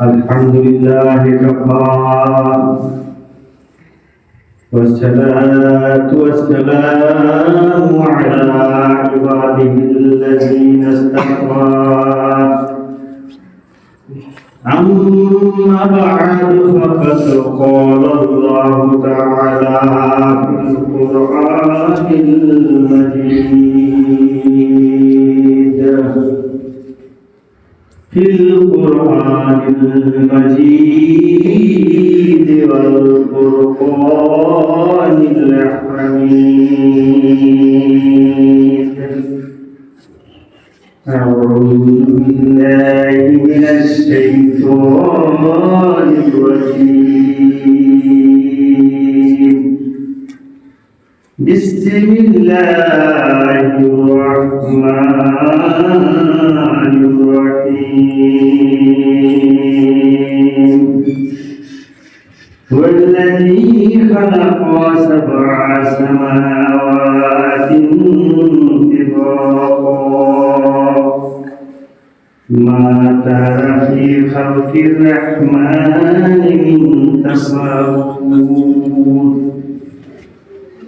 الحمد لله كفى والصلاة والسلام على عباده الذين اصطفى أما بعد فقد قال الله تعالى في القرآن المجيد. القرآن المجيد والفرقان الحميد أعوذ بالله من الشيطان الرجيم. بسم الله الرحمن خلق الرحمن من تفاوت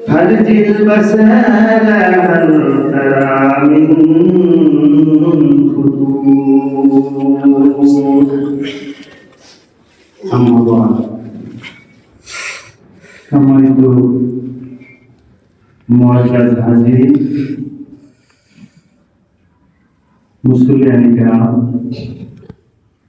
فرج البصر هل ترى من خطوط أما بعد সম্মানিত মহাজাজ হাজির মুসলিয়ানি কেরাম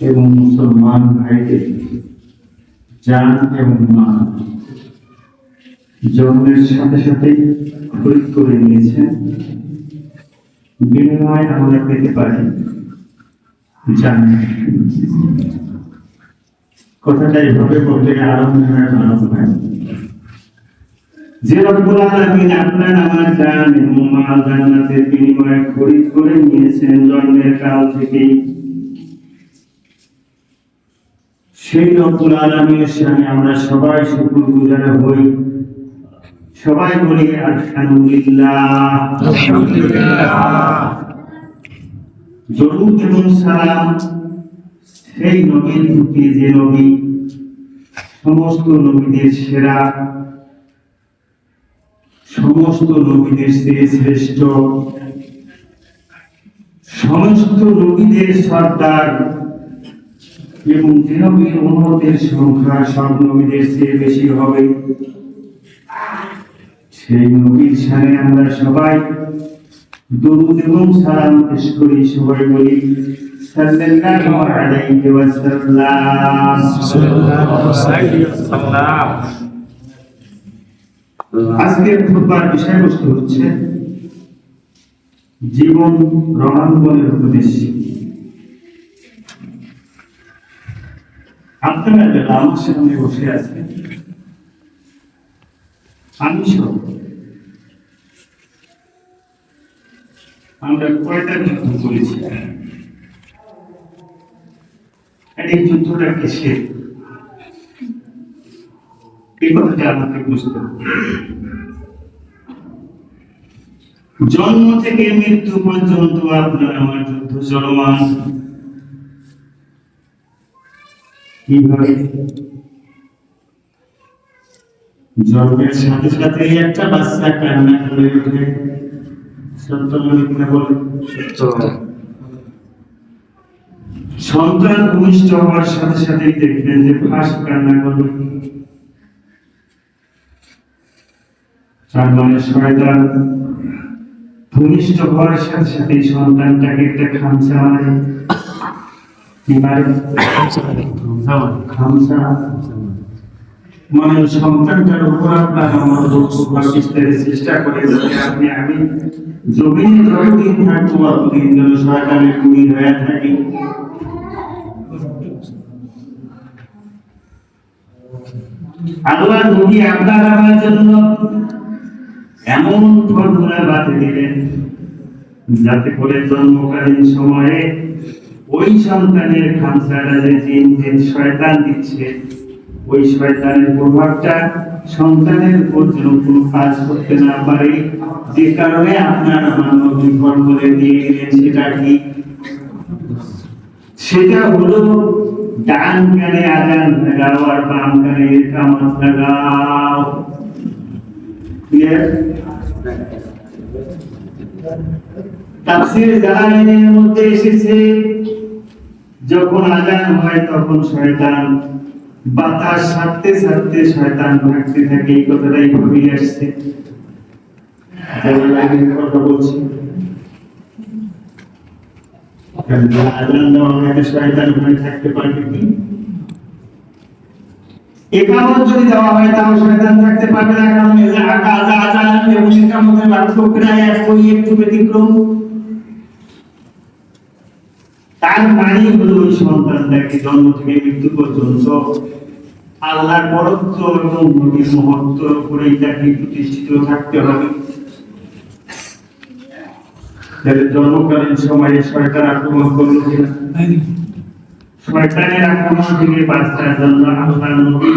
এবং মুসলমান ভাইদের জান এবং মান জন্মের সাথে সাথে খরিদ করে নিয়েছেন বিনিময় আমরা পেতে পারি জান্নাত কথাটা এভাবে বলতে আরম্ভ আপনার আমার জান এবং মাল জান্নাতের বিনিময়ে খরিদ করে নিয়েছেন জন্মের কাল থেকেই। সেই রব্বুল আলামিনের সামনে আমরা সবাই শুকর গুজার হই। সবাই বলি আলহামদুলিল্লাহ। আলহামদুলিল্লাহ। দরুদ এবং সালাম সেই নবীর প্রতি যে নবী সমস্ত নবীদের সেরা সমস্ত নবীদের চেয়ে শ্রেষ্ঠ সমস্ত নবীদের সর্দার এবং যে নবীর সংখ্যা সব নবীদের চেয়ে বেশি হবে? সেই নবীর সামনে আমরা সবাই দরুদ এবং সালাম পেশ করি, সবাই বলি আজকের বিষয়বস্তু হচ্ছে, জীবন রণাঙ্গনের উপদেশ। আপনারা যারা আমার বসে আমি সব। আমরা কয়টা যুদ্ধ করেছি? এই যুদ্ধটা এই কথাটা আমাকে বুঝতে জন্ম থেকে মৃত্যু পর্যন্ত আপনার আমার যুদ্ধ চলমান। কীভাবে? জন্মের সাথে সাথে একটা বাচ্চা কান্না করে ওঠে। সত্য মিথ্যা বলে? সন্তান ভূমিষ্ঠ হওয়ার সাথে সাথে দেখবেন যে ফাঁস কান্না করবে তার মানে শয়তান ভূমিষ্ঠ হওয়ার সাথে সাথে সন্তানটাকে একটা খামচা মারে সন্তানটার উপর আপনার আমার চেষ্টা করে আপনি আমি জমিন যতদিন থাকব অতদিন যেন সরকারের হয়ে থাকি আল্লাহ আপনার আমার জন্য এমন ফর্মুলা বাতিল দিলেন যাতে করে জন্মকালীন সময়ে ওই সন্তানের খামসাটা যে জিন জিন শয়তান দিচ্ছে। ওই শয়তানের প্রভাবটা সন্তানের উপর যেন কোনো কাজ করতে না পারে। যে কারণে আপনার আমার নবী ফর্মুলে দিয়ে গেলেন সেটা কি? সেটা হলো ডান কানে আজান লাগাও আর বাম কানে কামত লাগাও। ক্লিয়ার তাফসীর জালালাইনের মধ্যে এসেছে যখন আজান হয় তখন শয়তান, বাতাস ছাড়তে ছাড়তে শয়তান ভাগতে থাকে, এই কথাটাই ঘুরিয়ে আসছে। কথা বলছি। যদি দেওয়া হয় তাও শয়তান থাকতে পারবে না, কারণ আজান এবং একামতের পার্থক্য প্রায় একই, একটু ব্যতিক্রম। তার মানে হলো ওই সন্তানটাকে জন্ম থেকে মৃত্যু পর্যন্ত আল্লাহর বরত্ব এবং নবীর মহত্ব উপরে তাকে প্রতিষ্ঠিত থাকতে হবে। জন্মকালীন সময়ে সরকার আক্রমণ করল শয়তানের আক্রমণ থেকে বাঁচার জন্য আল্লাহ নবী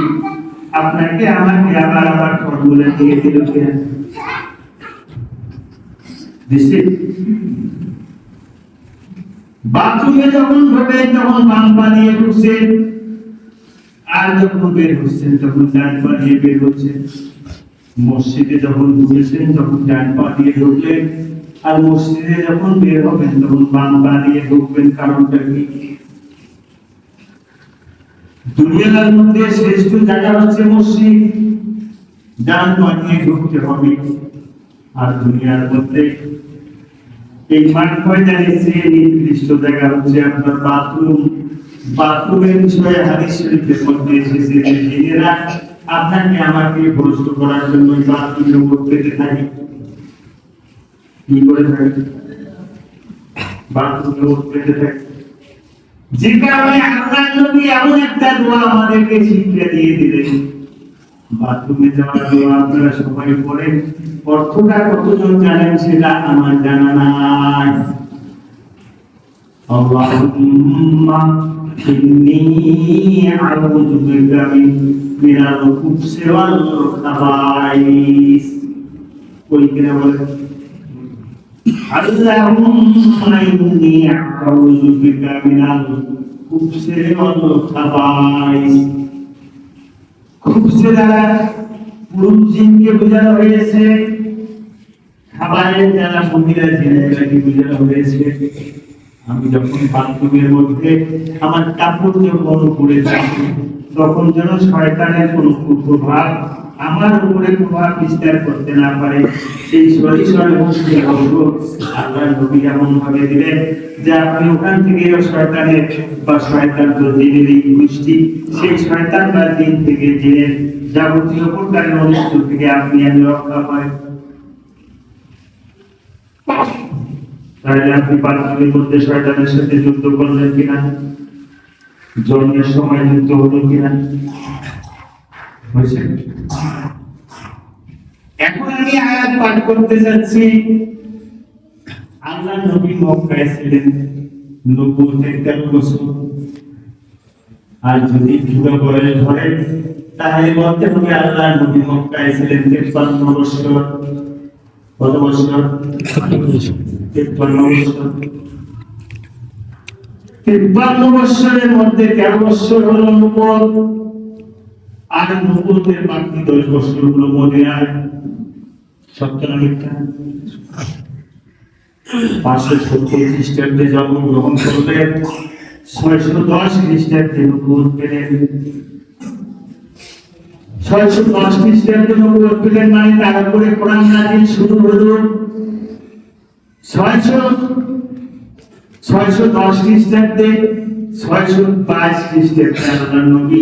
আপনাকে আমাকে আবার আবার ফর্মুলা দিয়ে দিল কিনা? বাথরুমে যখন ঢোকেন তখন বাম পা দিয়ে ঢুকছেন আর যখন বের হচ্ছেন, তখন ডান পা বের হচ্ছেন। মসজিদে যখন ঢুকেছেন, তখন ডান পা দিয়ে ঢুকলেন। আর মসজিদে যখন বের হবেন, তখন বাম পা ঢুকবেন, কারণটা কি? দুনিয়ার মধ্যে শ্রেষ্ঠ জায়গা হচ্ছে মসজিদ। ডান পা ঢুকতে হবে। আর দুনিয়ার মধ্যে এই নির্দিষ্ট জায়গা হচ্ছে আপনার বাথরুম বাথরুমের বিষয়ে হাদিস শরীফের মধ্যে এসেছে যে আপনাকে আমাকে ভ্রষ্ট করার জন্য বাথরুমের কি করে বাথরুমের যে কারণে আল্লাহ নবী এমন একটা দোয়া আমাদেরকে শিক্ষা দিয়ে দিলেন বাথরুমে যাওয়ার দোয়া আপনারা সবাই পড়েন অর্থটা কতজন জানেন সেটা আমার জানা নাই। আল্লাহুম্মা ইন্নী আউযু বিকা মিন মিনাল খুবসি ওয়াল খাবাইস। কই কিনা বলে আল্লাহুম্মা ইন্নী আউযু বিকা মিনাল খুবসি দ্বারা পুরুষ জিনকে বোঝানো হয়েছে। খাবারের দ্বারা মহিলা জিনগুলাকে বোঝানো হয়েছে? আমি যখন বাথরুমের মধ্যে আমার কাপড় যখন পড়ে যাই তখন যেন শয়তানের কোনো কুপ্রভাব আমার উপরে প্রভাব বিস্তার করতে না পারে, সেই সরিষরে মুক্তি হলো আল্লাহ নবী এমন ভাবে দিলেন যে আপনি ওখান থেকে শয়তানের বা শয়তান তো জেনের এই গোষ্ঠী সেই শয়তান বা দিন থেকে জেনের যাবতীয় প্রকারের অনিষ্ট থেকে আপনি আমি রক্ষা পাই তাহলে আপনি বাথরুমের মধ্যে শয়তানের সাথে যুদ্ধ করলেন কিনা? জন্মের সময় যুদ্ধ হলো কিনা? হয়েছে। এখন আমি আয়াত পাঠ করতে যাচ্ছি। আল্লাহ নবী মক্কায় ছিলেন। তেরো বছর আর যদি ভিড় করে ধরে, তাহলে বলতে হবে আল্লাহ নবী মক্কায় ছিলেন তেপ্পান্ন বছর কত বছর তেপ্পান্ন বছর তিপ্পান্ন বৎসরের মধ্যে তেরো বৎসর হলো নবুয়ত। আর নবুয়তের বাকি দশ বছর হলো মদিনায় সত্য না মিথ্যা। পাঁচশো সত্তর খ্রিস্টাব্দে জন্মগ্রহণ করলেন, ছয়শো দশ খ্রিস্টাব্দে নবুয়ত পেলেন। ছয়শো দশ খ্রিস্টাব্দে নবুয়ত পেলেন মানে তার উপরে কোরআন নাজিল শুরু হলো। ছয়শো ছয়শো দশ খ্রিস্টাব্দে, ছয়শো বাইশ খ্রিস্টাব্দে নবী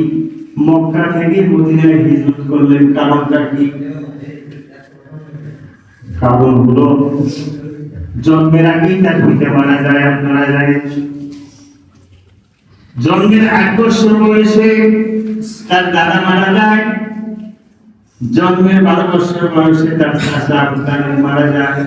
মক্কা থেকে মদিনায় হিজরত করলেন। কারণটা কি? কারণ হলো, জন্মের আগেই তার পিতা মারা যায় আপনারা জানেন জন্মের এক বছর বয়সে তার দাদা মারা যায়। জন্মের বারো বছর বয়সে তার চাষা তালেব মারা যায়।